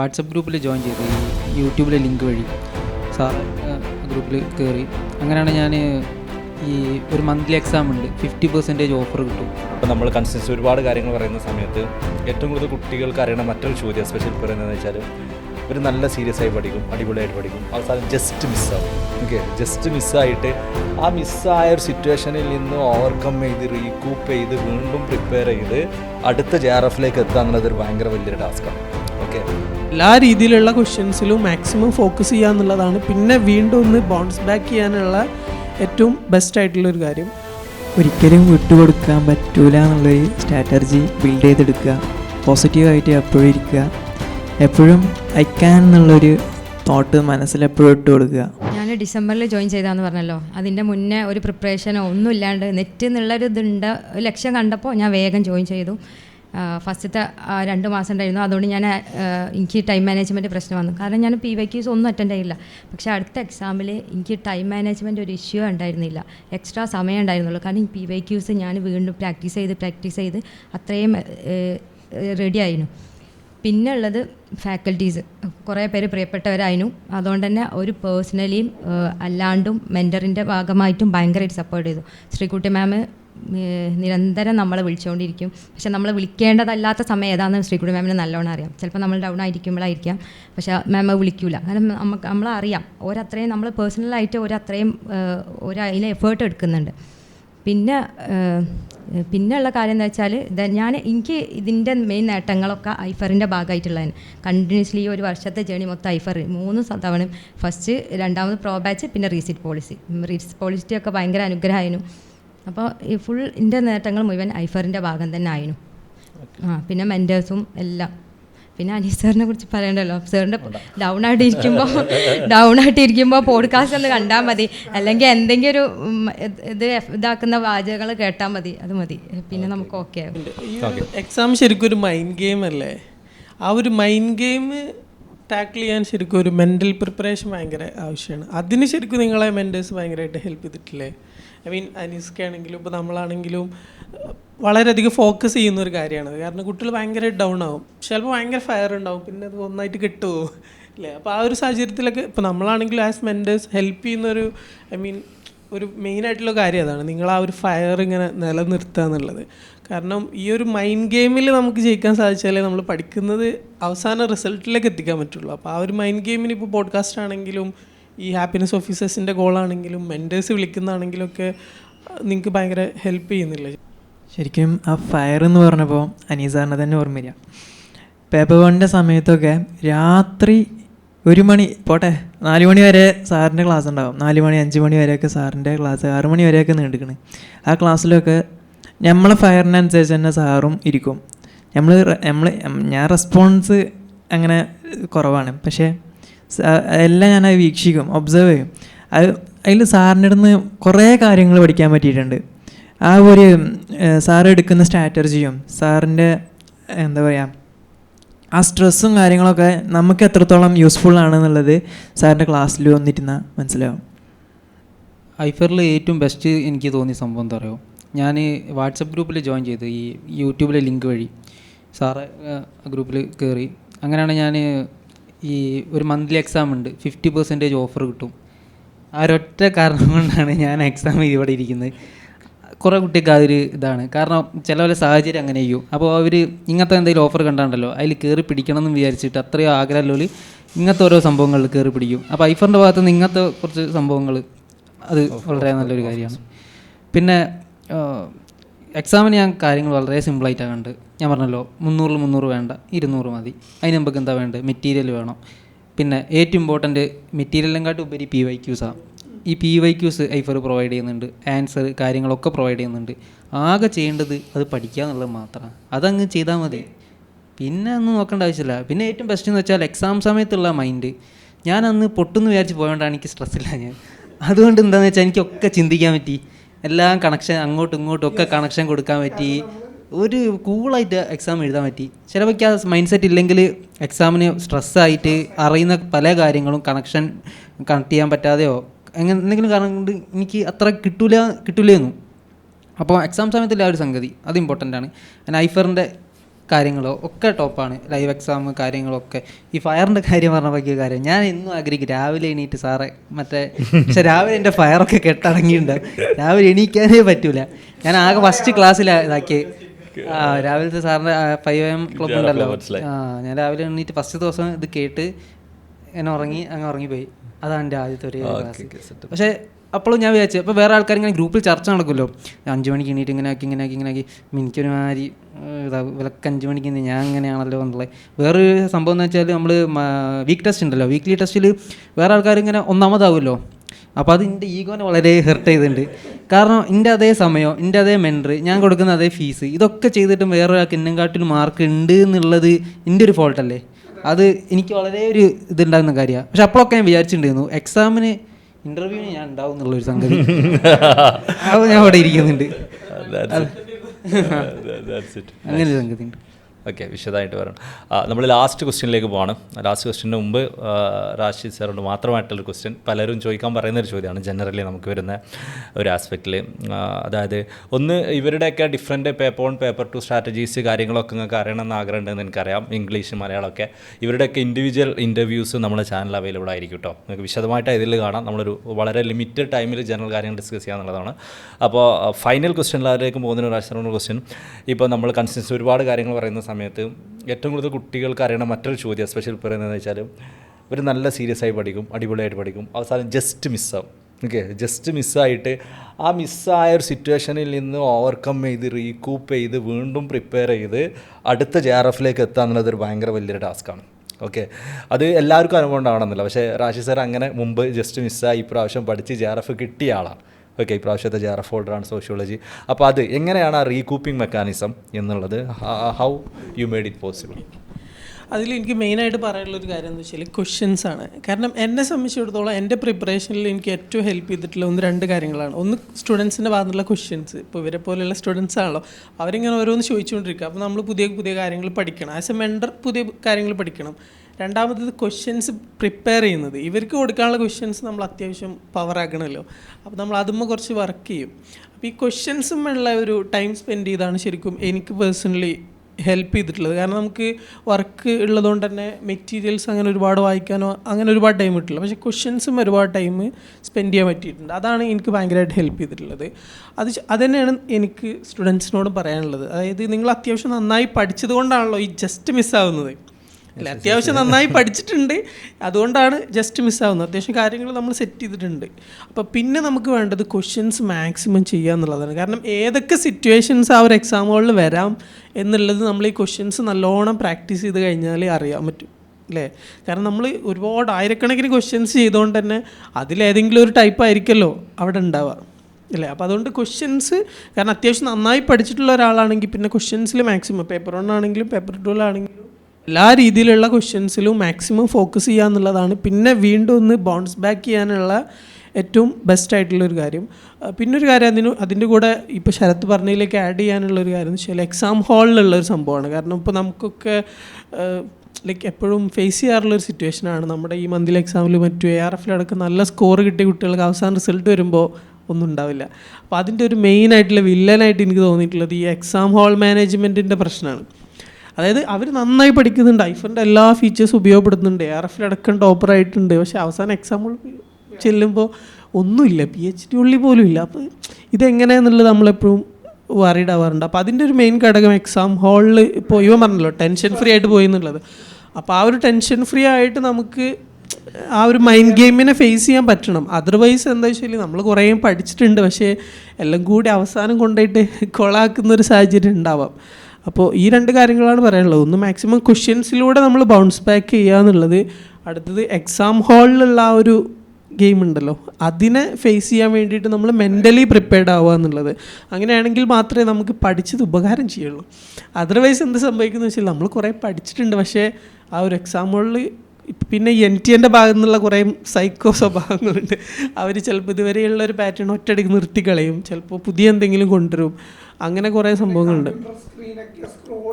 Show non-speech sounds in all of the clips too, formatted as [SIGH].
WhatsApp ഗ്രൂപ്പിൽ join ചെയ്തു യൂട്യൂബിലെ ലിങ്ക് വഴി. സാർ ഗ്രൂപ്പിൽ കയറി. അങ്ങനെയാണ് ഞാൻ ഈ ഒരു മന്ത്ലി എക്സാം ഉണ്ട്. ഫിഫ്റ്റി പെർസെന്റേജ് ഓഫർ കിട്ടും. അപ്പോൾ നമ്മൾ കൺസിസ്റ്റൻസി ഒരുപാട് കാര്യങ്ങൾ പറയുന്ന സമയത്ത് ഏറ്റവും കൂടുതൽ കുട്ടികൾക്ക് അറിയണ മറ്റൊരു ചോദ്യം സ്പെഷ്യൽ പറയുന്നതെന്ന് വെച്ചാൽ ഒരു നല്ല സീരിയസ് ആയി പഠിക്കും അടിപൊളിയായിട്ട് പഠിക്കും. അവസാനം ജസ്റ്റ് മിസ്സാവും ഓക്കെ ജസ്റ്റ് മിസ്സായിട്ട് ആ മിസ്സായ ഒരു സിറ്റുവേഷനിൽ നിന്ന് ഓവർകം ചെയ്ത് റീകൂപ്പ് ചെയ്ത് വീണ്ടും പ്രിപ്പയർ ചെയ്ത് അടുത്ത ജെ ആർ എഫിലേക്ക് എത്തുക എന്നുള്ളത് ഒരു ഭയങ്കര വലിയൊരു ടാസ്ക്കാണ് ഓക്കെ എല്ലാ രീതിയിലുള്ള ക്വസ്റ്റ്യൻസിലും മാക്സിമം ഫോക്കസ് ചെയ്യുക എന്നുള്ളതാണ്. പിന്നെ വീണ്ടും ഒന്ന് ബൗൺസ് ബാക്ക് ചെയ്യാനുള്ള ഏറ്റവും ബെസ്റ്റ് ആയിട്ടുള്ള ഒരു കാര്യം. ഒരിക്കലും വിട്ടുകൊടുക്കാൻ പറ്റൂല എന്നുള്ളൊരു സ്ട്രാറ്റജി ബിൽഡ് ചെയ്തെടുക്കുക. പോസിറ്റീവായിട്ട് എപ്പോഴും ഇരിക്കുക. എപ്പോഴും അയക്കാൻ എന്നുള്ളൊരു തോട്ട് മനസ്സിൽ എപ്പോഴും ഇട്ട് കൊടുക്കുക. ഞാൻ ഡിസംബറിൽ ജോയിൻ ചെയ്താന്ന് പറഞ്ഞല്ലോ. അതിന്റെ മുന്നേ ഒരു പ്രിപ്പറേഷനോ ഒന്നും ഇല്ലാണ്ട് നെറ്റ് എന്നുള്ളൊരു ഇതുണ്ട് ലക്ഷ്യം കണ്ടപ്പോൾ ഞാൻ വേഗം ജോയിൻ ചെയ്തു. ഫസ്റ്റത്തെ രണ്ട് മാസം ഉണ്ടായിരുന്നു. അതുകൊണ്ട് ഞാൻ എനിക്ക് ടൈം മാനേജ്മെന്റ് പ്രശ്നം വന്നു. കാരണം ഞാൻ പി വൈ ക്യൂസ് ഒന്നും അറ്റൻഡ് ചെയ്യില്ല പക്ഷേ അടുത്ത എക്സാമിൽ എനിക്ക് ടൈം മാനേജ്മെന്റ് ഒരു ഇഷ്യൂ ഉണ്ടായിരുന്നില്ല. എക്സ്ട്രാ സമയം ഉണ്ടായിരുന്നുള്ളൂ. കാരണം പി വൈ ക്യൂസ് ഞാൻ വീണ്ടും പ്രാക്ടീസ് ചെയ്ത് പ്രാക്ടീസ് ചെയ്ത് അത്രയും റെഡി ആയിരുന്നു. പിന്നെ ഉള്ളത് ഫാക്കൽറ്റീസ് കുറേ പേര് പ്രിയപ്പെട്ടവരായിരുന്നു. അതുകൊണ്ട് തന്നെ ഒരു പേഴ്സണലിയും അല്ലാണ്ടും മെന്ററിന്റെ ഭാഗമായിട്ടും ഭയങ്കരമായിട്ട് സപ്പോർട്ട് ചെയ്തു. ശ്രീകുട്ടി മാം നിരന്തരം നമ്മളെ വിളിച്ചുകൊണ്ടിരിക്കും. പക്ഷേ നമ്മൾ വിളിക്കേണ്ടതല്ലാത്ത സമയം ഏതാണെന്ന് ശ്രീകുടി മാമിന് നല്ലോണം അറിയാം. ചിലപ്പോൾ നമ്മൾ ഡൗൺ ആയിരിക്കുമ്പോഴായിരിക്കാം. പക്ഷേ മാം വിളിക്കൂല. കാരണം നമുക്ക് നമ്മളറിയാം ഓരത്രയും നമ്മൾ പേഴ്സണലായിട്ട് ഓരത്രയും ഒരു എഫേർട്ട് എടുക്കുന്നുണ്ട്. പിന്നെ പിന്നെയുള്ള കാര്യം എന്താ വെച്ചാൽ ഞാൻ എനിക്ക് ഇതിന്റെ മെയിൻ നേട്ടങ്ങളൊക്കെ ഐഫറിന്റെ ഭാഗമായിട്ടുള്ളതാണ്. കണ്ടിന്യൂസ്ലി ഒരു വർഷത്തെ ജേണി മൊത്തം ഐഫർ. മൂന്ന് തവണ. ഫസ്റ്റ് രണ്ടാമത് പ്രോബാച്ച് പിന്നെ റീസിറ്റ് പോളിസി റീസിറ്റ് പോളിസി ഒക്കെ ഭയങ്കര അനുഗ്രഹമായിരുന്നു. അപ്പോൾ ഈ ഫുൾ എന്റെ നേട്ടങ്ങൾ മുഴുവൻ ഐഫറിന്റെ ഭാഗം തന്നെ ആയിരുന്നു ആ പിന്നെ മെന്റേഴ്സും എല്ലാം. പിന്നെ അനീസ് സാറിനെ കുറിച്ച് പറയണ്ടല്ലോ? സാറിന്റെ ഡൗൺ ആയിട്ട് ഇരിക്കുമ്പോൾ ഡൗൺ ആയിട്ട് ഇരിക്കുമ്പോൾ പോഡ്കാസ്റ്റ് ഒന്ന് കണ്ടാൽ മതി. അല്ലെങ്കിൽ എന്തെങ്കിലും ഒരു ഇത് ഇത് ഇതാക്കുന്ന വാചകങ്ങൾ കേട്ടാൽ മതി. അത് മതി. പിന്നെ നമുക്ക് ഓക്കെ ആകും ഈ എക്സാം ശരിക്കും ഒരു മൈൻഡ് ഗെയിം അല്ലേ? ആ ഒരു മൈൻഡ് ഗെയിം ടാക്കിൾ ചെയ്യാൻ ശരിക്കും ഒരു മെന്റൽ പ്രിപ്പറേഷൻ ഭയങ്കര ആവശ്യമാണ് അതിന് ശരിക്കും നിങ്ങളെ മെന്റേഴ്സ് ഭയങ്കരമായിട്ട് ഹെൽപ്പ് ചെയ്തിട്ടില്ലേ? ഐ മീൻ അനീസ്ക്കാണെങ്കിലും ഇപ്പോൾ നമ്മളാണെങ്കിലും വളരെയധികം ഫോക്കസ് ചെയ്യുന്ന ഒരു കാര്യമാണ്. കാരണം കുട്ടികൾ ഭയങ്കര ഡൗൺ ആവും. ചിലപ്പോൾ ഭയങ്കര ഫയർ ഉണ്ടാവും. പിന്നെ അത് ഒന്നായിട്ട് കിട്ടുമോ അല്ലേ അപ്പോൾ ആ ഒരു സാഹചര്യത്തിലൊക്കെ ഇപ്പോൾ നമ്മളാണെങ്കിലും ആസ് മെന്റേഴ്സ് ഹെൽപ്പ് ചെയ്യുന്ന ഒരു ഐ മീൻ ഒരു മെയിൻ ആയിട്ടുള്ള കാര്യം അതാണ്. നിങ്ങൾ ആ ഒരു ഫയർ ഇങ്ങനെ നിലനിർത്തുക എന്നുള്ളത്. കാരണം ഈ ഒരു മൈൻഡ് ഗെയിമിൽ നമുക്ക് ജയിക്കാൻ സാധിച്ചാലേ നമ്മൾ പഠിക്കുന്നത് അവസാന റിസൾട്ടിലേക്ക് എത്തിക്കാൻ പറ്റുള്ളൂ. അപ്പോൾ ആ ഒരു മൈൻഡ് ഗെയിമിന് ഇപ്പോൾ പോഡ്കാസ്റ്റ് ആണെങ്കിലും ഈ ഹാപ്പിനെസ് ഓഫീസേഴ്സിന്റെ ഗോളാണെങ്കിലും മെന്റേഴ്സ് വിളിക്കുന്നതാണെങ്കിലും ഒക്കെ നിങ്ങൾക്ക് ഭയങ്കര ഹെൽപ്പ് ചെയ്യുന്നില്ല? ശരിക്കും ആ ഫയർ എന്ന് പറഞ്ഞപ്പോൾ അനീസാറിനെ തന്നെ ഓർമ്മ വരിക പേപ്പർ വണ്ണിന്റെ സമയത്തൊക്കെ രാത്രി ഒരു മണി പോട്ടെ നാല് മണി വരെ സാറിന്റെ ക്ലാസ് ഉണ്ടാകും നാല് മണി അഞ്ച് മണി വരെയൊക്കെ സാറിന്റെ ക്ലാസ് ആറ് മണി വരെയൊക്കെ നീണ്ടിക്കണ്. ആ ക്ലാസ്സിലൊക്കെ നമ്മളെ ഫയറിനനുസരിച്ച് തന്നെ സാറും ഇരിക്കും. നമ്മൾ നമ്മൾ ഞാൻ റെസ്പോൺസ് അങ്ങനെ കുറവാണ്. പക്ഷേ എല്ലാം ഞാൻ വീക്ഷിക്കും ഒബ്സർവ് ചെയ്യും. അത് അതിൽ സാറിന്റെ അടുത്ത് കുറേ കാര്യങ്ങൾ പഠിക്കാൻ പറ്റിയിട്ടുണ്ട്. ആ ഒരു സാർ എടുക്കുന്ന സ്ട്രാറ്റജിയും സാറിന്റെ എന്താ പറയുക ആ സ്ട്രെസ്സും കാര്യങ്ങളൊക്കെ നമുക്ക് എത്രത്തോളം യൂസ്ഫുൾ ആണെന്നുള്ളത് സാറിന്റെ ക്ലാസ്സിൽ വന്നിരുന്ന മനസ്സിലാവും. ഐഫറിൽ ഏറ്റവും ബെസ്റ്റ് എനിക്ക് തോന്നിയ സംഭവം എന്താ പറയുക ഞാൻ വാട്സപ്പ് ഗ്രൂപ്പിൽ ജോയിൻ ചെയ്ത് ഈ യൂട്യൂബിലെ ലിങ്ക് വഴി സാറ് ഗ്രൂപ്പിൽ കയറി അങ്ങനെയാണ് ഞാൻ ഈ ഒരു മന്ത്ലി എക്സാം ഉണ്ട്. ഫിഫ്റ്റി പെർസെന്റേജ് ഓഫർ കിട്ടും. ആ ഒരൊറ്റ കാരണം കൊണ്ടാണ് ഞാൻ എക്സാം ഇവിടെ ഇരിക്കുന്നത്. കുറേ കുട്ടിക്ക് അതൊരു ഇതാണ്. കാരണം ചില പല സാഹചര്യം അങ്ങനെ ചെയ്യും. അപ്പോൾ അവർ ഇങ്ങനത്തെ എന്തെങ്കിലും ഓഫർ കണ്ടാണ്ടല്ലോ. അതിൽ കയറി പിടിക്കണം എന്ന് വിചാരിച്ചിട്ട് അത്രയും ആഗ്രഹമുള്ളവർ ഇങ്ങനത്തെ ഓരോ സംഭവങ്ങളിൽ കയറി പിടിക്കും. അപ്പോൾ ഐഫറിന്റെ ഭാഗത്ത് നിന്ന് ഇങ്ങനത്തെ കുറച്ച് സംഭവങ്ങൾ അത് വളരെ നല്ലൊരു കാര്യമാണ്. പിന്നെ എക്സാമിന് ഞാൻ കാര്യങ്ങൾ വളരെ സിമ്പിളായിട്ടാണ് കണ്ട് ഞാൻ പറഞ്ഞല്ലോ മുന്നൂറിൽ മുന്നൂറ് വേണ്ട ഇരുന്നൂറ് മതി. അതിന് നമുക്ക് എന്താ വേണ്ടത്? മെറ്റീരിയൽ വേണം. പിന്നെ ഏറ്റവും ഇമ്പോർട്ടന്റ് മെറ്റീരിയലിനെ കാട്ടും ഉപരി പി വൈ ക്യൂസാണ് ഈ P Y Qs Aifer provide ചെയ്യുന്നുണ്ട്. ആൻസർ കാര്യങ്ങളൊക്കെ പ്രൊവൈഡ് ചെയ്യുന്നുണ്ട്. ആകെ ചെയ്യേണ്ടത് അത് പഠിക്കുക എന്നുള്ളത് മാത്രമാണ്. അതങ്ങ് ചെയ്താൽ മതി. പിന്നെ ഒന്നും നോക്കേണ്ട ആവശ്യമില്ല. പിന്നെ ഏറ്റവും ബെസ്റ്റ് എന്ന് വെച്ചാൽ എക്സാം സമയത്തുള്ള മൈൻഡ് ഞാൻ അന്ന് പൊട്ടെന്ന് വിചാരിച്ച് പോയോണ്ടാണ് എനിക്ക് സ്ട്രെസ് ഇല്ല ഞാൻ. അതുകൊണ്ട് എന്താണെന്ന് വെച്ചാൽ എനിക്കൊക്കെ ചിന്തിക്കാൻ പറ്റി. എല്ലാം കണക്ഷൻ അങ്ങോട്ടും ഇങ്ങോട്ടും ഒക്കെ കണക്ഷൻ കൊടുക്കാൻ പറ്റി. ഒരു കൂളായിട്ട് എക്സാം എഴുതാൻ പറ്റി. ചിലപ്പോൾ ആ മൈൻഡ് സെറ്റ് ഇല്ലെങ്കിൽ എക്സാമിന് സ്ട്രെസ്സായിട്ട് അറിയുന്ന പല കാര്യങ്ങളും കണക്ഷൻ കണക്ട് ചെയ്യാൻ പറ്റാതെയോ അങ്ങനെ എന്തെങ്കിലും കാരണം കൊണ്ട് എനിക്ക് അത്ര കിട്ടൂല കിട്ടൂലേന്നു. അപ്പോൾ എക്സാം സമയത്തില്ല ഒരു സംഗതി അത് ഇമ്പോർട്ടന്റ് ആണ്. പിന്നെ ഐഫറിന്റെ കാര്യങ്ങളോ ഒക്കെ ടോപ്പാണ് ലൈവ് എക്സാം കാര്യങ്ങളൊക്കെ. ഈ ഫയറിന്റെ കാര്യം പറഞ്ഞ പറ്റിയ കാര്യം. ഞാൻ എന്നും ആഗ്രഹിക്കും രാവിലെ എണീറ്റ് സാറേ മറ്റേ പക്ഷെ രാവിലെ എന്റെ ഫയറൊക്കെ കെട്ടടങ്ങിയിട്ടുണ്ട്. രാവിലെ എണീക്കാനേ പറ്റൂല. ഞാൻ ആകെ ഫസ്റ്റ് ക്ലാസ്സിലാണ് രാവിലത്തെ സാറിന്റെ ഫൈവ് എം ക്ലബ് ഉണ്ടല്ലോ. ആ ഞാൻ രാവിലെ എണ്ണീറ്റ് ഫസ്റ്റ് ദിവസം ഇത് കേട്ട് എന്നെ ഉറങ്ങി അങ്ങ് ഉറങ്ങിപ്പോയി. അതാണ് എന്റെ ആദ്യത്തെ ഒരു പക്ഷേ അപ്പോഴും ഞാൻ വിചാരിച്ചു അപ്പോൾ വേറെ ആൾക്കാർ ഇങ്ങനെ ഗ്രൂപ്പിൽ ചർച്ച നടക്കുമല്ലോ. അഞ്ച് മണിക്ക് എണീറ്റ് ഇങ്ങനെ ആക്കി ഇങ്ങനെ ആക്കി ഇങ്ങനെ ആക്കി. എനിക്കൊരു മാതിരി ഇതാവും വിലക്ക് അഞ്ച് മണിക്ക് ഞാൻ അങ്ങനെയാണല്ലോ എന്നുള്ളത് വേറൊരു സംഭവം എന്ന് വെച്ചാൽ നമ്മൾ വീക്ക് ടെസ്റ്റ് ഉണ്ടല്ലോ. വീക്ക്ലി ടെസ്റ്റിൽ വേറെ ആൾക്കാർ ഇങ്ങനെ ഒന്നാമതാവുമല്ലോ. അപ്പോൾ അത് എന്റെ ഈഗോനെ വളരെ ഹെർട്ട് ചെയ്തിട്ടുണ്ട്. കാരണം എന്റെ അതേ സമയം എന്റെ അതേ മെന്റർ ഞാൻ കൊടുക്കുന്ന അതേ ഫീസ് ഇതൊക്കെ ചെയ്തിട്ടും വേറൊരാൾക്ക് എന്നെക്കാട്ടിലും മാർക്ക് ഉണ്ട് എന്നുള്ളത് എന്റെ ഒരു ഫോൾട്ടല്ലേ അത് എനിക്ക് വളരെ ഒരു ഇതുണ്ടാകുന്ന കാര്യമാണ്. പക്ഷെ അപ്പോഴൊക്കെ ഞാൻ വിചാരിച്ചിട്ടുണ്ടായിരുന്നു എക്സാമിന് ഇന്റർവ്യൂവിന് ഞാൻ ഉണ്ടാവും എന്നുള്ളൊരു സംഗതി. [LAUGHS] അപ്പോൾ ഞാൻ അവിടെ ഇരിക്കുന്നുണ്ട്. അങ്ങനെ സംഗതി ഉണ്ട് ഓക്കെ വിശദമായിട്ട് വരണം നമ്മൾ ലാസ്റ്റ് ക്വസ്റ്റ്യനിലേക്ക് പോകണം ലാസ്റ്റ് ക്വസ്റ്റ്യന് മുമ്പ് രാശി സാറോട് മാത്രമായിട്ടുള്ളൊരു ക്വസ്റ്റ്യൻ പലരും ചോദിക്കാൻ പറയുന്ന ഒരു ചോദ്യമാണ് ജനറലി നമുക്ക് വരുന്ന ഒരു ആസ്പെക്റ്റിൽ അതായത് ഒന്ന് ഇവരുടെയൊക്കെ different paper on paper two strategies കാര്യങ്ങളൊക്കെ നിങ്ങൾക്ക് അറിയണമെന്ന് ആഗ്രഹം ഉണ്ടെന്ന് എനിക്കറിയാം. ഇംഗ്ലീഷ് മലയാളമൊക്കെ. ഇവരുടെയൊക്കെ ഇൻഡിവിജ്വൽ ഇന്റർവ്യൂസ് നമ്മുടെ ചാനൽ അവൈലബിൾ ആയിരിക്കും കേട്ടോ നിങ്ങൾക്ക് വിശദമായിട്ട് ഇതിൽ കാണാം. നമ്മളൊരു വളരെ ലിമിറ്റഡ് ടൈമിൽ ജനറൽ കാര്യങ്ങൾ ഡിസ്കസ് ചെയ്യാന്നുള്ളതാണ്. അപ്പോൾ ഫൈനൽ ക്വസ്റ്റ്യനിലേക്ക് പോകുന്നതിന് റാഷിദ് ക്വസ്റ്റ്യൻ ഇപ്പോൾ നമ്മൾ കൺസിസ്റ്റൻസ് ഒരുപാട് കാര്യങ്ങൾ പറയുന്ന സമയത്ത് ഏറ്റവും കൂടുതൽ കുട്ടികൾക്ക് അറിയണ മറ്റൊരു ചോദ്യം സ്പെഷ്യൽ പറയുന്നതെന്ന് വെച്ചാൽ ഇവർ നല്ല സീരിയസ് ആയി പഠിക്കും അടിപൊളിയായിട്ട് പഠിക്കും. അവസാനം ജസ്റ്റ് മിസ്സാവും ഓക്കെ ജസ്റ്റ് മിസ്സായിട്ട് ആ മിസ്സായ ഒരു സിറ്റുവേഷനിൽ നിന്ന് ഓവർകം ചെയ്ത് റീകൂപ്പ് ചെയ്ത് വീണ്ടും പ്രിപ്പയർ ചെയ്ത് അടുത്ത ജെ ആർ എഫിലേക്ക് എത്തുക എന്നുള്ളത് ഒരു ഭയങ്കര വലിയൊരു ടാസ്ക്കാണ് ഓക്കെ അത് എല്ലാവർക്കും അനുഭവം ഉണ്ടാവണമെന്നില്ല. പക്ഷേ റാഷി സാർ അങ്ങനെ മുമ്പ് ജസ്റ്റ് മിസ്സായി ഇപ്രാവശ്യം പഠിച്ച് ജെ ആർ എഫ് കിട്ടിയ ആളാണ്. ഓക്കെ ഇപ്രാവശ്യത്തെ ജെ ആർ എഫ് സോഷ്യോളജി അപ്പോൾ അത് എങ്ങനെയാണ് ആ റീകൂപ്പിംഗ് മെക്കാനിസം എന്നുള്ളത്? How you made it possible അതിൽ എനിക്ക് മെയിനായിട്ട് പറയാനുള്ള ഒരു കാര്യം എന്ന് വെച്ചാൽ ക്വസ്റ്റ്യൻസ് ആണ്. കാരണം എന്നെ സംബന്ധിച്ചിടത്തോളം എന്റെ പ്രിപ്പറേഷനിൽ എനിക്ക് ഏറ്റവും ഹെൽപ്പ് ചെയ്തിട്ടുള്ള ഒന്ന് രണ്ട് കാര്യങ്ങളാണ്. ഒന്ന് സ്റ്റുഡൻസിന്റെ ഭാഗത്തുള്ള ക്വസ്റ്റ്യൻസ് ഇപ്പോൾ ഇവരെ പോലെയുള്ള സ്റ്റുഡൻസ് ആണല്ലോ. അവരിങ്ങനെ ഓരോന്ന് ചോദിച്ചുകൊണ്ടിരിക്കുക അപ്പോൾ നമ്മൾ പുതിയ പുതിയ കാര്യങ്ങൾ പഠിക്കണം. ആസ് എ മെൻഡർ പുതിയ കാര്യങ്ങൾ പഠിക്കണം. രണ്ടാമത്തത് ക്വസ്റ്റ്യൻസ് പ്രിപ്പയർ ചെയ്യുന്നത്. ഇവർക്ക് കൊടുക്കാനുള്ള ക്വസ്റ്റ്യൻസ് നമ്മൾ അത്യാവശ്യം പവർ ആക്കണമല്ലോ. അപ്പോൾ നമ്മൾ അതുമ്മ കുറച്ച് വർക്ക് ചെയ്യും. അപ്പോൾ ഈ ക്വസ്റ്റ്യൻസും ഉള്ള ഒരു ടൈം സ്പെൻഡ് ചെയ്താണ് ശരിക്കും എനിക്ക് പേഴ്സണലി ഹെൽപ്പ് ചെയ്തിട്ടുള്ളത്. കാരണം നമുക്ക് വർക്ക് ഉള്ളതുകൊണ്ട് തന്നെ മെറ്റീരിയൽസ് അങ്ങനെ ഒരുപാട് വായിക്കാനോ അങ്ങനെ ഒരുപാട് ടൈം കിട്ടില്ല. പക്ഷേ ക്വസ്റ്റ്യൻസും ഒരുപാട് ടൈം സ്പെൻഡ് ചെയ്യാൻ പറ്റിയിട്ടുണ്ട്. അതാണ് എനിക്ക് ഭയങ്കരമായിട്ട് ഹെൽപ്പ് ചെയ്തിട്ടുള്ളത്. അത് അതുതന്നെയാണ് അത് തന്നെയാണ് എനിക്ക് സ്റ്റുഡൻസിനോട് പറയാനുള്ളത്. അതായത് നിങ്ങൾ അത്യാവശ്യം നന്നായി പഠിച്ചത് കൊണ്ടാണല്ലോ ഈ ജസ്റ്റ് മിസ്സാവുന്നത് അല്ല അത്യാവശ്യം നന്നായി പഠിച്ചിട്ടുണ്ട്. അതുകൊണ്ടാണ് ജസ്റ്റ് മിസ്സാവുന്നത് അത്യാവശ്യം കാര്യങ്ങൾ നമ്മൾ സെറ്റ് ചെയ്തിട്ടുണ്ട്. അപ്പോൾ പിന്നെ നമുക്ക് വേണ്ടത് ക്വസ്റ്റ്യൻസ് മാക്സിമം ചെയ്യുക എന്നുള്ളതാണ്. കാരണം ഏതൊക്കെ സിറ്റുവേഷൻസ് ആ ഒരു എക്സാമുകളിൽ വരാം എന്നുള്ളത് നമ്മൾ ഈ ക്വസ്റ്റ്യൻസ് നല്ലോണം പ്രാക്ടീസ് ചെയ്ത് കഴിഞ്ഞാൽ അറിയാൻ പറ്റും. അല്ലേ? കാരണം നമ്മൾ ഒരുപാട് ആയിരക്കണക്കിന് ക്വസ്റ്റ്യൻസ് ചെയ്തുകൊണ്ട് തന്നെ അതിലേതെങ്കിലും ഒരു ടൈപ്പ് ആയിരിക്കുമല്ലോ അവിടെ ഉണ്ടാവുക. അല്ലേ? അപ്പോൾ അതുകൊണ്ട് ക്വസ്റ്റ്യൻസ് കാരണം അത്യാവശ്യം നന്നായി പഠിച്ചിട്ടുള്ള ഒരാളാണെങ്കിൽ പിന്നെ ക്വസ്റ്റ്യൻസിൽ മാക്സിമം പേപ്പർ വൺ ആണെങ്കിലും പേപ്പർ ടു ആണെങ്കിലും എല്ലാ രീതിയിലുള്ള ക്വസ്റ്റ്യൻസിലും മാക്സിമം ഫോക്കസ് ചെയ്യുക എന്നുള്ളതാണ്. പിന്നെ വീണ്ടും ഒന്ന് ബൗൺസ് ബാക്ക് ചെയ്യാനുള്ള ഏറ്റവും ബെസ്റ്റ് ആയിട്ടുള്ള ഒരു കാര്യം. പിന്നൊരു കാര്യം അതിന് അതിന്റെ കൂടെ ഇപ്പോൾ ശരത്ത് പറഞ്ഞതിലേക്ക് ആഡ് ചെയ്യാനുള്ളൊരു കാര്യം എന്ന് വെച്ചാൽ എക്സാം ഹാളിലുള്ള ഒരു സംഭവമാണ്. കാരണം ഇപ്പോൾ നമുക്കൊക്കെ ലൈക്ക് എപ്പോഴും ഫേസ് ചെയ്യാറുള്ളൊരു സിറ്റുവേഷനാണ് നമ്മുടെ ഈ മന്ത്ലി എക്സാമിൽ മറ്റു എ ആർ എഫിലടക്കം നല്ല സ്കോർ കിട്ടിയ കുട്ടികൾക്ക് അവസാന റിസൾട്ട് വരുമ്പോൾ ഒന്നും ഉണ്ടാവില്ല. അപ്പോൾ അതിന്റെ ഒരു മെയിൻ ആയിട്ടുള്ള വില്ലനായിട്ട് എനിക്ക് തോന്നിയിട്ടുള്ളത് ഈ എക്സാം ഹാൾ മാനേജ്മെന്റിന്റെ പ്രശ്നമാണ്. അതായത് അവർ നന്നായി പഠിക്കുന്നുണ്ട്. ഐഫോണിന്റെ എല്ലാ ഫീച്ചേഴ്സും ഉപയോഗപ്പെടുത്തുന്നുണ്ട്. എ ആർ എഫിലടക്കം ടോപ്പർ ആയിട്ടുണ്ട്. പക്ഷേ അവസാനം എക്സാമ്പിൾ ചെല്ലുമ്പോൾ ഒന്നുമില്ല. പി എച്ച് ഡി ഉള്ളിൽ പോലും ഇല്ല. അപ്പോൾ ഇതെങ്ങനെയാണെന്നുള്ളത് നമ്മളെപ്പോഴും വറീഡ് ആവാറുണ്ട്. അപ്പോൾ അതിന്റെ ഒരു മെയിൻ ഘടകം എക്സാം ഹാളിൽ ഇപ്പോൾ ഇവ പറഞ്ഞല്ലോ ടെൻഷൻ ഫ്രീ ആയിട്ട് പോയി എന്നുള്ളത് അപ്പോൾ ആ ഒരു ടെൻഷൻ ഫ്രീ ആയിട്ട് നമുക്ക് ആ ഒരു മൈൻഡ് ഗെയിമിനെ ഫേസ് ചെയ്യാൻ പറ്റണം. അതർവൈസ് എന്താ വെച്ചാൽ നമ്മൾ കുറേ പഠിച്ചിട്ടുണ്ട്. പക്ഷേ എല്ലാം കൂടി അവസാനം കൊണ്ടുപോയിട്ട് കൊളാക്കുന്ന ഒരു സാഹചര്യം ഉണ്ടാവാം. അപ്പോൾ ഈ രണ്ട് കാര്യങ്ങളാണ് പറയാനുള്ളത്. ഒന്ന് മാക്സിമം ക്വസ്റ്റ്യൻസിലൂടെ നമ്മൾ ബൗൺസ് ബാക്ക് ചെയ്യുക എന്നുള്ളത്. അടുത്തത് എക്സാം ഹാളിലുള്ള ആ ഒരു ഗെയിം ഉണ്ടല്ലോ. അതിനെ ഫേസ് ചെയ്യാൻ വേണ്ടിയിട്ട് നമ്മൾ മെന്റലി പ്രിപ്പയർഡ് ആവുക എന്നുള്ളത്. അങ്ങനെയാണെങ്കിൽ മാത്രമേ നമുക്ക് പഠിച്ചത് ഉപകാരം ചെയ്യുള്ളൂ. അതർവൈസ് എന്ത് സംഭവിക്കുന്നു വെച്ചാൽ നമ്മൾ കുറേ പഠിച്ചിട്ടുണ്ട്. പക്ഷേ ആ ഒരു എക്സാം എക്സാമുകളിൽ പിന്നെ എൻ ടി എന്റെ ഭാഗത്തു നിന്നുള്ള കുറേ സൈക്കോ സ്വഭാവങ്ങളുണ്ട്. അവർ ചിലപ്പോൾ ഇതുവരെയുള്ള ഒരു പാറ്റേൺ ഒറ്റയടിക്ക് നിർത്തിക്കളയും. ചിലപ്പോൾ പുതിയ എന്തെങ്കിലും കൊണ്ടുവരും. അങ്ങനെ കുറേ സംഭവങ്ങളുണ്ട്.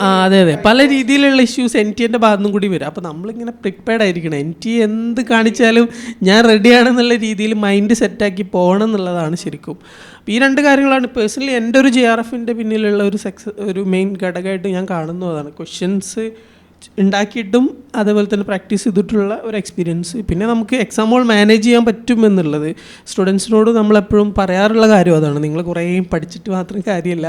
ആ അതെ അതെ. പല രീതിയിലുള്ള ഇഷ്യൂസ് എൻ ടി എന്റെ ഭാഗത്തുനിന്നും കൂടി വരും. അപ്പോൾ നമ്മളിങ്ങനെ പ്രിപ്പയർഡ് ആയിരിക്കണം. എൻ ടി എന്ത് കാണിച്ചാലും ഞാൻ റെഡിയാണെന്നുള്ള രീതിയിൽ മൈൻഡ് സെറ്റാക്കി പോകണം എന്നുള്ളതാണ് ശരിക്കും. ഈ രണ്ട് കാര്യങ്ങളാണ് പേഴ്സണലി എന്റെ ഒരു ജെ ആർ എഫിന്റെ പിന്നിലുള്ള ഒരു സക്സസ് ഒരു മെയിൻ ഘടകമായിട്ട് ഞാൻ കാണുന്നതാണ് ക്വസ്റ്റ്യൻസ് ഉണ്ടാക്കിയിട്ടും അതേപോലെ തന്നെ പ്രാക്ടീസ് ചെയ്തിട്ടുള്ള ഒരു എക്സ്പീരിയൻസ് പിന്നെ നമുക്ക് എക്സാം ഹോൾ മാനേജ് ചെയ്യാൻ പറ്റും പറ്റുമെന്നുള്ളത് സ്റ്റുഡൻസിനോട് നമ്മളെപ്പോഴും പറയാറുള്ള കാര്യം അതാണ്. നിങ്ങൾ കുറേ പഠിച്ചിട്ട് മാത്രം കാര്യമില്ല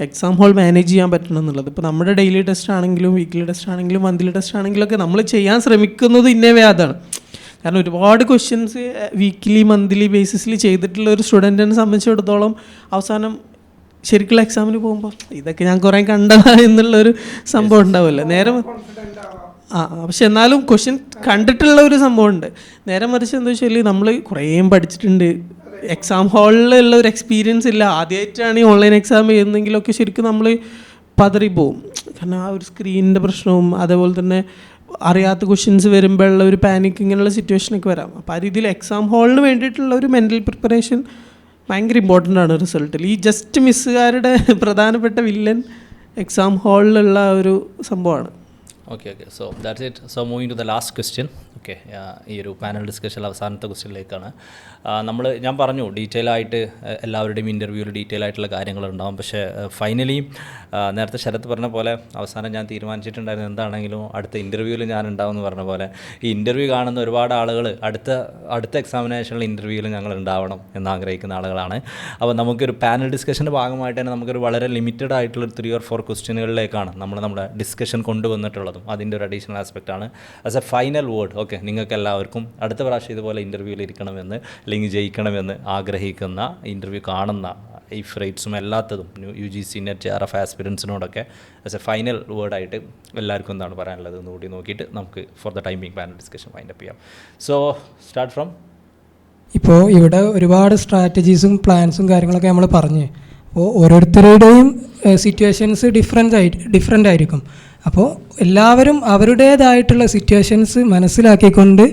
എക്സാം ഹോൾ മാനേജ് ചെയ്യാൻ പറ്റണം എന്നുള്ളത് ഇപ്പോൾ നമ്മുടെ ഡെയിലി ടെസ്റ്റ് ആണെങ്കിലും വീക്ക്ലി ടെസ്റ്റ് ആണെങ്കിലും മന്ത്ലി ടെസ്റ്റ് ആണെങ്കിലും ഒക്കെ നമ്മൾ ചെയ്യാൻ ശ്രമിക്കുന്നത് ഇന്നവേ അതാണ്. കാരണം ഒരുപാട് ക്വസ്റ്റ്യൻസ് വീക്ക്ലി മന്ത്ലി ബേസിസിൽ ചെയ്തിട്ടുള്ള ഒരു സ്റ്റുഡന്റിനെ സംബന്ധിച്ചിടത്തോളം അവസാനം ശരിക്കുള്ള എക്സാമിന് പോകുമ്പോൾ ഇതൊക്കെ ഞാൻ കുറേ കണ്ടതാ എന്നുള്ളൊരു സംഭവം ഉണ്ടാവുമല്ലോ. നേരെ ആ പക്ഷെ എന്നാലും ക്വസ്റ്റ്യൻ കണ്ടിട്ടുള്ള ഒരു സംഭവമുണ്ട്. നേരെ മറിച്ച് എന്താ വെച്ചാൽ നമ്മൾ കുറേ പഠിച്ചിട്ടുണ്ട്. എക്സാം ഹാളിലുള്ള ഒരു എക്സ്പീരിയൻസ് ഇല്ല. ആദ്യമായിട്ടാണ് ഈ ഓൺലൈൻ എക്സാം ചെയ്യുന്നതെങ്കിലൊക്കെ ശരിക്കും നമ്മൾ പതറിപ്പോവും കാരണം ആ ഒരു സ്ക്രീനിന്റെ പ്രശ്നവും അതേപോലെ തന്നെ അറിയാത്ത ക്വസ്റ്റ്യൻസ് വരുമ്പോഴുള്ള ഒരു പാനിക് ഇങ്ങനെയുള്ള സിറ്റുവേഷനൊക്കെ വരാം. അപ്പോൾ ആ രീതിയിൽ എക്സാം ഹാളിന് വേണ്ടിയിട്ടുള്ള ഒരു മെന്റൽ പ്രിപ്പറേഷൻ ഭയങ്കര ഇമ്പോർട്ടന്റ് ആണ് റിസൾട്ടിൽ ഈ ജസ്റ്റ് മിസ്സുകാരുടെ പ്രധാനപ്പെട്ട വില്ലൻ എക്സാം ഹാളിലുള്ള ഒരു സംഭവമാണ്. Okay okay so that's it so moving to the last question okay ഈ ഒരു പാനൽ ഡിസ്കഷൻ അവസാനത്തെ ക്വസ്റ്റ്യനിലേക്കാണ് നമ്മൾ ഞാൻ പറഞ്ഞു ഡീറ്റെയിൽ ആയിട്ട് എല്ലാവരുടെയും ഇന്റർവ്യൂവിൽ ഡീറ്റെയിൽ ആയിട്ടുള്ള കാര്യങ്ങളുണ്ടാവും. പക്ഷേ ഫൈനലി നേരത്തെ ശരത്ത് പറഞ്ഞ പോലെ അവസാനം ഞാൻ തീരുമാനിച്ചിട്ടുണ്ടായിരുന്നു എന്താണെങ്കിലും അടുത്ത ഇന്റർവ്യൂവിൽ ഞാൻ ഉണ്ടാവും എന്ന് പറഞ്ഞ പോലെ ഈ ഇന്റർവ്യൂ കാണുന്ന ഒരുപാട് ആളുകൾ അടുത്ത അടുത്ത എക്സാമിനേഷനിൽ ഇന്റർവ്യൂവിൽ ഞങ്ങൾ ഉണ്ടാവണം എന്ന് ആഗ്രഹിക്കുന്ന ആളുകളാണ്. അപ്പോൾ നമുക്കൊരു പാനൽ ഡിസ്കഷന്റെ ഭാഗമായിട്ട് തന്നെ നമുക്കൊരു വളരെ ലിമിറ്റഡ് ആയിട്ടുള്ള ത്രീ ഓർ ഫോർ ക്വസ്റ്റ്യനുകളിലേക്കാണ് നമ്മൾ നമ്മുടെ ഡിസ്കഷൻ കൊണ്ടുവന്നിട്ടുള്ളതും. അതിന്റെ ഒരു അഡീഷണൽ ആസ്പെക്റ്റ് ആണ്. As a final word okay നിങ്ങൾക്ക് എല്ലാവർക്കും അടുത്ത പ്രാവശ്യം ഇതുപോലെ ഇന്റർവ്യൂവിൽ ഇരിക്കണമെന്ന് അല്ലെങ്കിൽ ജയിക്കണമെന്ന് ആഗ്രഹിക്കുന്ന ഇന്റർവ്യൂ കാണുന്ന ഈ ഫ്രൈറ്റ്സും എല്ലാത്തതും U G C net R F ആസ്പിരൻസിനോടൊക്കെ as a final വേർഡായിട്ട് എല്ലാവർക്കും എന്താണ് പറയാനുള്ളത് എന്ന് കൂടി നോക്കിയിട്ട് നമുക്ക് for the timing panel discussion wind up ചെയ്യാം. സോ സ്റ്റാർട്ട് ഫ്രം ഇപ്പോൾ ഇവിടെ ഒരുപാട് സ്ട്രാറ്റജീസും പ്ലാൻസും കാര്യങ്ങളൊക്കെ നമ്മൾ പറഞ്ഞു. അപ്പോൾ ഓരോരുത്തരുടെയും സിറ്റുവേഷൻസ് ഡിഫറെന്റ് ആയി ഡിഫറെന്റ് ആയിരിക്കും. അപ്പോൾ എല്ലാവരും അവരുടേതായിട്ടുള്ള സിറ്റുവേഷൻസ് മനസ്സിലാക്കിക്കൊണ്ട്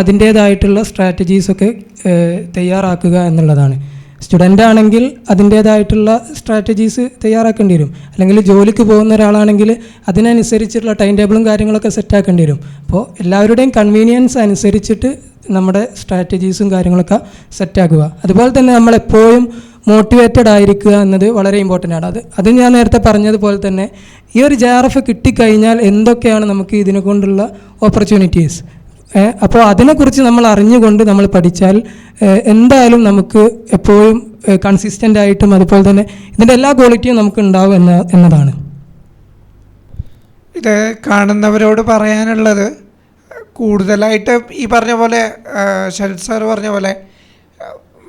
അതിന്റേതായിട്ടുള്ള സ്ട്രാറ്റജീസൊക്കെ തയ്യാറാക്കുക എന്നുള്ളതാണ്. സ്റ്റുഡന്റ് ആണെങ്കിൽ അതിന്റേതായിട്ടുള്ള സ്ട്രാറ്റജീസ് തയ്യാറാക്കേണ്ടി വരും. അല്ലെങ്കിൽ ജോലിക്ക് പോകുന്ന ഒരാളാണെങ്കിൽ അതിനനുസരിച്ചുള്ള ടൈം ടേബിളും കാര്യങ്ങളൊക്കെ സെറ്റാക്കേണ്ടി വരും. അപ്പോൾ എല്ലാവരുടെയും കൺവീനിയൻസ് അനുസരിച്ചിട്ട് നമ്മുടെ സ്ട്രാറ്റജീസും കാര്യങ്ങളൊക്കെ സെറ്റാക്കുക അതുപോലെ തന്നെ നമ്മളെപ്പോഴും മോട്ടിവേറ്റഡ് ആയിരിക്കുക എന്നത് വളരെ ഇമ്പോർട്ടന്റ് ആണ്. അത് അത് ഞാൻ നേരത്തെ പറഞ്ഞതുപോലെ തന്നെ ഈ ഒരു ജെ ആർ എഫ് കിട്ടിക്കഴിഞ്ഞാൽ എന്തൊക്കെയാണ് നമുക്ക് ഇതിനെ കൊണ്ടുള്ള ഓപ്പർച്യൂണിറ്റീസ് അപ്പോൾ അതിനെക്കുറിച്ച് നമ്മൾ അറിഞ്ഞുകൊണ്ട് നമ്മൾ പഠിച്ചാൽ എന്തായാലും നമുക്ക് എപ്പോഴും കൺസിസ്റ്റന്റ് ആയിട്ടും അതുപോലെ തന്നെ ഇതിന്റെ എല്ലാ ക്വാളിറ്റിയും നമുക്ക് ഉണ്ടാവും എന്ന എന്നതാണ്. ഇത് കാണുന്നവരോട് പറയാനുള്ളത് കൂടുതലായിട്ട് ഈ പറഞ്ഞ പോലെ ആ, ശരത് സാർ പറഞ്ഞ പോലെ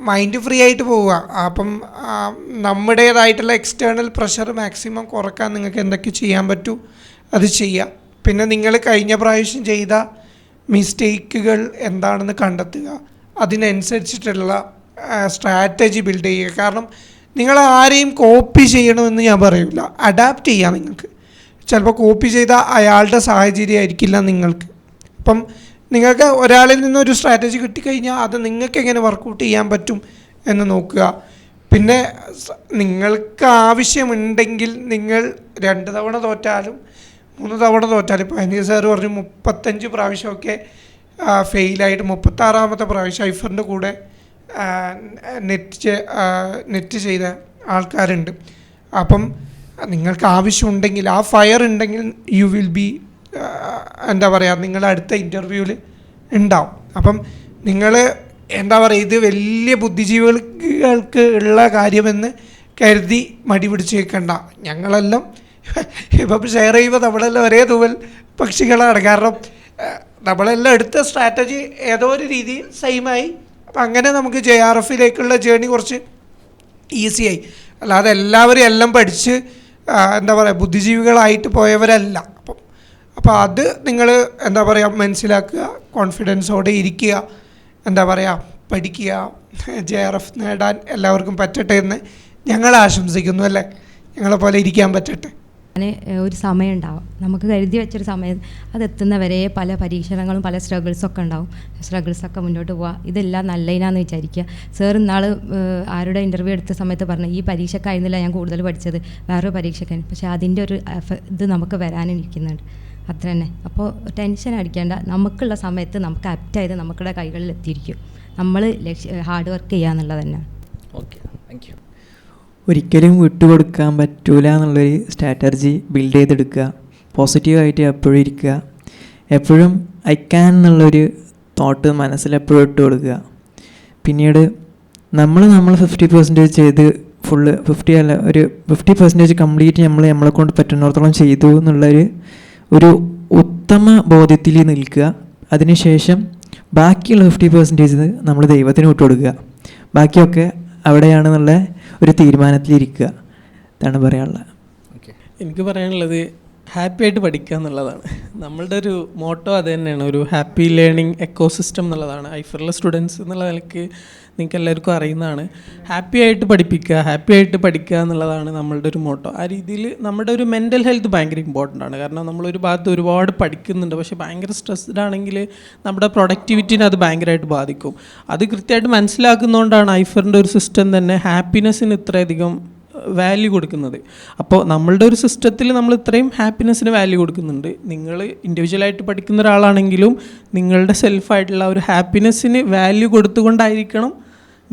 മൈൻഡ് ഫ്രീ ആയിട്ട് പോവുക. അപ്പം നമ്മുടേതായിട്ടുള്ള എക്സ്റ്റേണൽ പ്രഷർ മാക്സിമം കുറയ്ക്കാൻ നിങ്ങൾക്ക് എന്തൊക്കെ ചെയ്യാൻ പറ്റൂ അത് ചെയ്യുക. പിന്നെ നിങ്ങൾ കഴിഞ്ഞ പ്രാവശ്യം ചെയ്ത മിസ്റ്റേക്കുകൾ എന്താണെന്ന് കണ്ടെത്തുക. അതിനനുസരിച്ചിട്ടുള്ള സ്ട്രാറ്റജി ബിൽഡ് ചെയ്യുക. കാരണം നിങ്ങൾ ആരെയും കോപ്പി ചെയ്യണമെന്ന് ഞാൻ പറയില്ല അഡാപ്റ്റ് ചെയ്യാം നിങ്ങൾക്ക്. ചിലപ്പോൾ കോപ്പി ചെയ്ത അയാളുടെ സാഹചര്യം ആയിരിക്കില്ല നിങ്ങൾക്ക്. അപ്പം നിങ്ങൾക്ക് ഒരാളിൽ നിന്നൊരു സ്ട്രാറ്റജി കിട്ടിക്കഴിഞ്ഞാൽ അത് നിങ്ങൾക്ക് എങ്ങനെ വർക്കൗട്ട് ചെയ്യാൻ പറ്റും എന്ന് നോക്കുക. പിന്നെ നിങ്ങൾക്ക് ആവശ്യമുണ്ടെങ്കിൽ നിങ്ങൾ രണ്ട് തവണ തോറ്റാലും മൂന്ന് തവണ തോറ്റാലും ഇപ്പോൾ അനീസ് സാറ് പറഞ്ഞു മുപ്പത്തഞ്ച് പ്രാവശ്യമൊക്കെ ഫെയിലായിട്ട് മുപ്പത്താറാമത്തെ പ്രാവശ്യം ഐഫറിന്റെ കൂടെ നെറ്റ് നെറ്റ് ചെയ്ത ആൾക്കാരുണ്ട്. അപ്പം നിങ്ങൾക്ക് ആവശ്യമുണ്ടെങ്കിൽ ആ ഫയർ ഉണ്ടെങ്കിൽ യു വിൽ ബി എന്താ പറയുക നിങ്ങൾ അടുത്ത ഇന്റർവ്യൂവിൽ ഉണ്ടാവും അപ്പം നിങ്ങൾ എന്താ പറയുക ഇത് വലിയ ബുദ്ധിജീവികൾക്ക് ഉള്ള കാര്യമെന്ന് കരുതി മടി പിടിച്ച് വെക്കണ്ട ഞങ്ങളെല്ലാം [LAUGHS] ഇപ്പം ഷെയർ ചെയ്യുമ്പോൾ നമ്മളെല്ലാം ഒരേ തൂവൽ പക്ഷികളാണ്. കാരണം നമ്മളെല്ലാം എടുത്ത സ്ട്രാറ്റജി ഏതോ ഒരു രീതിയിൽ സെയിമായി അപ്പം അങ്ങനെ നമുക്ക് ജെ ആർ എഫിലേക്കുള്ള ജേണി കുറച്ച് ഈസിയായി അല്ലാതെ എല്ലാവരും എല്ലാം പഠിച്ച് എന്താ പറയുക ബുദ്ധിജീവികളായിട്ട് പോയവരല്ല. അപ്പോൾ അത് നിങ്ങൾ എന്താ പറയുക മനസ്സിലാക്കുക കോൺഫിഡൻസോടെ ഇരിക്കുക എന്താ പറയുക പഠിക്കുക ജെ ആർ എഫ് നേടാൻ എല്ലാവർക്കും പറ്റട്ടെ എന്ന് ഞങ്ങൾ ആശംസിക്കുന്നു അല്ലേ? ഞങ്ങളെ പോലെ ഇരിക്കാൻ പറ്റട്ടെ. അങ്ങനെ ഒരു സമയം ഉണ്ടാവും. നമുക്ക് കരുതി വെച്ചൊരു സമയം അതെത്തുന്നവരെ പല പരീക്ഷണങ്ങളും പല സ്ട്രഗിൾസൊക്കെ ഉണ്ടാവും. സ്ട്രഗിൾസൊക്കെ മുന്നോട്ട് പോവുക ഇതെല്ലാം നല്ലതിനാന്ന് വിചാരിക്കുക. സാർ ഇന്നാൾ ആരുടെ ഇന്റർവ്യൂ എടുത്ത സമയത്ത് പറഞ്ഞു ഈ പരീക്ഷക്കായിരുന്നില്ല ഞാൻ കൂടുതൽ പഠിച്ചത്. വേറൊരു പരീക്ഷക്കായിരുന്നു പക്ഷേ അതിന്റെ ഒരു ഇത് നമുക്ക് വരാനിരിക്കുന്നുണ്ട്. അത്ര തന്നെ അപ്പോൾ ടെൻഷൻ അടിക്കേണ്ട. നമുക്കുള്ള സമയത്ത് നമുക്ക് ആപ്റ്റായത് നമുക്കുടെ കൈകളിൽ എത്തിയിരിക്കും. നമ്മൾ ലക്ഷ്യ ഹാർഡ് വർക്ക് ചെയ്യുക എന്നുള്ളത് തന്നെ. ഓക്കെ താങ്ക് യു ഒരിക്കലും വിട്ടുകൊടുക്കാൻ പറ്റൂല എന്നുള്ളൊരു സ്ട്രാറ്റജി ബിൽഡ് ചെയ്തെടുക്കുക. പോസിറ്റീവായിട്ട് എപ്പോഴും ഇരിക്കുക. എപ്പോഴും ഐ ക്യാൻ എന്നുള്ളൊരു തോട്ട് മനസ്സിൽ എപ്പോഴും ഇട്ട് കൊടുക്കുക. പിന്നീട് നമ്മൾ നമ്മൾ ഫിഫ്റ്റി പെർസെന്റേജ് ചെയ്ത് ഫുള്ള് ഫിഫ്റ്റി അല്ല ഒരു ഫിഫ്റ്റി പെർസെന്റേജ് കംപ്ലീറ്റ് നമ്മൾ നമ്മളെ കൊണ്ട് പറ്റുന്നിടത്തോളം ചെയ്തു എന്നുള്ളൊരു ഒരു ഉത്തമ ബോധ്യത്തിൽ നിൽക്കുക. അതിനുശേഷം ബാക്കിയുള്ള ഫിഫ്റ്റി പെർസെന്റേജ് നമ്മൾ ദൈവത്തിന് വിട്ടുകൊടുക്കുക ബാക്കിയൊക്കെ അവിടെയാണെന്നുള്ള ഒരു തീരുമാനത്തിലിരിക്കുക ഇതാണ് പറയാനുള്ളത്. എനിക്ക് പറയാനുള്ളത് ഹാപ്പി ആയിട്ട് പഠിക്കുക എന്നുള്ളതാണ്. നമ്മളുടെ ഒരു മോട്ടോ അത് തന്നെയാണ്. ഒരു ഹാപ്പി ലേണിംഗ് എക്കോസിസ്റ്റം എന്നുള്ളതാണ്. ഐഫറിലെ സ്റ്റുഡൻസ് എന്നുള്ള നിലയ്ക്ക് നിങ്ങൾക്ക് എല്ലാവർക്കും അറിയുന്നതാണ്. ഹാപ്പി ആയിട്ട് പഠിപ്പിക്കുക ഹാപ്പി ആയിട്ട് പഠിക്കുക എന്നുള്ളതാണ് നമ്മളുടെ ഒരു മോട്ടോ. ആ രീതിയിൽ നമ്മുടെ ഒരു മെന്റൽ ഹെൽത്ത് ഭയങ്കര ഇമ്പോർട്ടന്റ് ആണ്. കാരണം നമ്മളൊരു ഭാഗത്ത് ഒരുപാട് പഠിക്കുന്നുണ്ട്. പക്ഷേ ഭയങ്കര സ്ട്രെസ്ഡ് ആണെങ്കിൽ നമ്മുടെ പ്രൊഡക്ടിവിറ്റിനെ അത് ഭയങ്കരമായിട്ട് ബാധിക്കും. അത് കൃത്യമായിട്ട് മനസ്സിലാക്കുന്നതുകൊണ്ടാണ് ഐഫറിന്റെ ഒരു സിസ്റ്റം തന്നെ ഹാപ്പിനെസ്സിന് ഇത്രയധികം വാല്യൂ കൊടുക്കുന്നത്. അപ്പോൾ നമ്മളുടെ ഒരു സിസ്റ്റത്തിൽ നമ്മൾ ഇത്രയും ഹാപ്പിനെസ്സിന് വാല്യൂ കൊടുക്കുന്നുണ്ട്. നിങ്ങൾ ഇൻഡിവിജ്വലായിട്ട് പഠിക്കുന്ന ഒരാളാണെങ്കിലും നിങ്ങളുടെ സെൽഫായിട്ടുള്ള ഒരു ഹാപ്പിനെസ്സിന് വാല്യൂ കൊടുത്തുകൊണ്ടായിരിക്കണം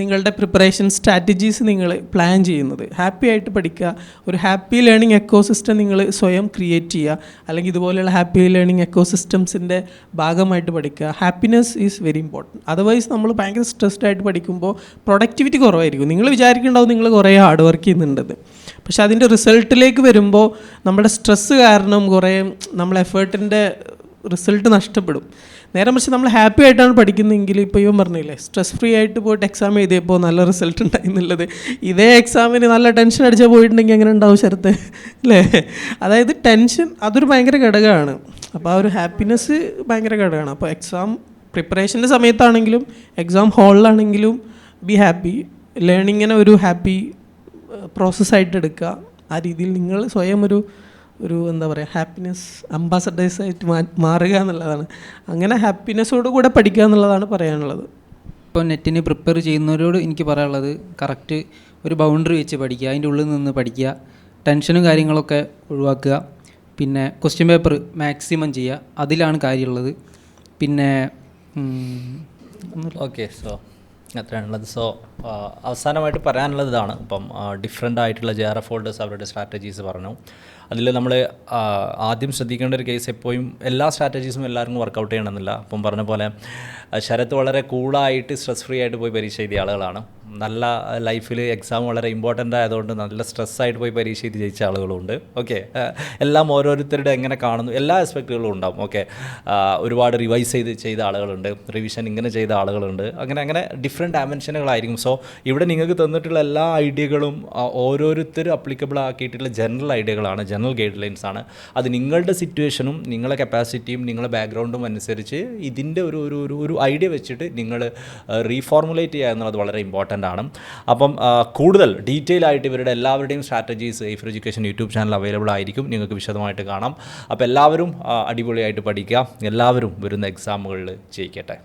നിങ്ങളുടെ പ്രിപ്പറേഷൻ സ്ട്രാറ്റജീസ് നിങ്ങൾ പ്ലാൻ ചെയ്യുന്നത്. ഹാപ്പി ആയിട്ട് പഠിക്കുക. ഒരു ഹാപ്പി ലേണിംഗ് എക്കോസിസ്റ്റം നിങ്ങൾ സ്വയം ക്രിയേറ്റ് ചെയ്യുക. അല്ലെങ്കിൽ ഇതുപോലെയുള്ള ഹാപ്പി ലേണിംഗ് എക്കോസിസ്റ്റംസിന്റെ ഭാഗമായിട്ട് പഠിക്കുക. Happiness is very important otherwise നമ്മൾ ഭയങ്കര സ്ട്രെസ്ഡ് ആയിട്ട് പഠിക്കുമ്പോൾ പ്രൊഡക്ടിവിറ്റി കുറവായിരിക്കും. നിങ്ങൾ വിചാരിക്കേണ്ടാവും നിങ്ങൾ കുറേ ഹാർഡ് വർക്ക് ചെയ്യുന്നുണ്ടെന്ന്. പക്ഷേ അതിന്റെ റിസൾട്ടിലേക്ക് വരുമ്പോൾ നമ്മുടെ സ്ട്രെസ്സ് കാരണം കുറേ നമ്മൾ എഫേർട്ടിന്റെ റിസൾട്ട് നഷ്ടപ്പെടും. നേരെ മറിച്ച് നമ്മൾ ഹാപ്പി ആയിട്ടാണ് പഠിക്കുന്നതെങ്കിൽ ഇപ്പോൾ ഇവൻ പറഞ്ഞില്ലേ സ്ട്രെസ് ഫ്രീ ആയിട്ട് പോയിട്ട് എക്സാം എഴുതിയപ്പോൾ നല്ല റിസൾട്ട് ഉണ്ടായി എന്നുള്ളത് ഇതേ എക്സാമിന് നല്ല ടെൻഷൻ അടിച്ചാൽ പോയിട്ടുണ്ടെങ്കിൽ എങ്ങനെ ഉണ്ടാവും ശരത്ത്? അല്ലേ? അതായത് ടെൻഷൻ അതൊരു ഭയങ്കര ഘടകമാണ്. അപ്പോൾ ആ ഒരു ഹാപ്പിനെസ് ഭയങ്കര ഘടകമാണ്. അപ്പോൾ എക്സാം പ്രിപ്പറേഷന്റെ സമയത്താണെങ്കിലും എക്സാം ഹാളിലാണെങ്കിലും ബി ഹാപ്പി ലേണിങ്ങിനെ ഒരു ഹാപ്പി പ്രോസസ്സായിട്ട് എടുക്കുക. ആ രീതിയിൽ നിങ്ങൾ സ്വയം ഒരു ഒരു എന്താ പറയുക ഹാപ്പിനെസ് അംബാസഡേഴ്സായിട്ട് മാ മാറുക എന്നുള്ളതാണ്. അങ്ങനെ ഹാപ്പിനെസ്സോട് കൂടെ പഠിക്കുക എന്നുള്ളതാണ് പറയാനുള്ളത്. ഇപ്പോൾ നെറ്റിന് പ്രിപ്പയർ ചെയ്യുന്നവരോട് എനിക്ക് പറയാനുള്ളത് കറക്റ്റ് ഒരു ബൗണ്ടറി വെച്ച് പഠിക്കുക അതിന്റെ ഉള്ളിൽ നിന്ന് പഠിക്കുക ടെൻഷനും കാര്യങ്ങളൊക്കെ ഒഴിവാക്കുക പിന്നെ ക്വസ്റ്റ്യൻ പേപ്പർ മാക്സിമം ചെയ്യുക അതിലാണ് കാര്യമുള്ളത്. പിന്നെ. Okay so അത്രയാണുള്ളത്. സോ അവസാനമായിട്ട് പറയാനുള്ളത് ഇതാണ്. ഇപ്പം ഡിഫറെന്റ് ആയിട്ടുള്ള ജെ ആർ എഫ് ഹോൾഡേഴ്സ് അവരുടെ സ്ട്രാറ്റജീസ് പറഞ്ഞു. അതിൽ നമ്മൾ ആദ്യം ശ്രദ്ധിക്കേണ്ട ഒരു കേസ് എപ്പോഴും എല്ലാ സ്ട്രാറ്റജീസും എല്ലാവർക്കും വർക്കൗട്ട് ചെയ്യണമെന്നില്ല. അപ്പം പറഞ്ഞ പോലെ ശരത്ത് വളരെ കൂളായിട്ട് സ്ട്രെസ് ഫ്രീ ആയിട്ട് പോയി പരീക്ഷ എഴുതിയ ആളുകളാണ്. നല്ല ലൈഫിൽ എക്സാം വളരെ ഇമ്പോർട്ടന്റ് ആയതുകൊണ്ട് നല്ല സ്ട്രെസ്സായിട്ട് പോയി പരീക്ഷ എഴുതി ജയിച്ച ആളുകളുണ്ട്. ഓക്കെ എല്ലാം ഓരോരുത്തരുടെ എങ്ങനെ കാണുന്നു എല്ലാ ആസ്പെക്റ്റുകളും ഉണ്ടാവും. ഓക്കെ ഒരുപാട് റിവൈസ് ചെയ്ത് ചെയ്ത ആളുകളുണ്ട് റിവിഷൻ ഇങ്ങനെ ചെയ്ത ആളുകളുണ്ട്. അങ്ങനെ അങ്ങനെ ഡിഫറെന്റ് ഡയമെൻഷനുകളായിരിക്കും സോ ഇവിടെ നിങ്ങൾക്ക് തന്നിട്ടുള്ള എല്ലാ ഐഡിയകളും ഓരോരുത്തർ അപ്ലിക്കബിൾ ആക്കിയിട്ടുള്ള ജനറൽ ഐഡിയകളാണ് ജനറൽ ഗൈഡ് ലൈൻസ് ആണ്. അത് നിങ്ങളുടെ സിറ്റുവേഷനും നിങ്ങളുടെ കപ്പാസിറ്റിയും നിങ്ങളുടെ ബാക്ക്ഗ്രൗണ്ടും അനുസരിച്ച് ഇതിന്റെ ഒരു ഒരു ഒരു ഐഡിയ വെച്ചിട്ട് നിങ്ങൾ റീഫോർമുലേറ്റ് ചെയ്യുക എന്നുള്ളത് വളരെ ഇമ്പോർട്ടന്റ് ആണ്. അപ്പം കൂടുതൽ ഡീറ്റെയിൽ ആയിട്ട് ഇവരുടെ എല്ലാവരുടെയും strategies Aifer education YouTube channel available ആയിരിക്കും. നിങ്ങൾക്ക് വിശദമായിട്ട് കാണാം. അപ്പോൾ എല്ലാവരും അടിപൊളിയായിട്ട് പഠിക്കുക. എല്ലാവരും വരുന്ന എക്സാമുകളിൽ ജയിക്കട്ടെ.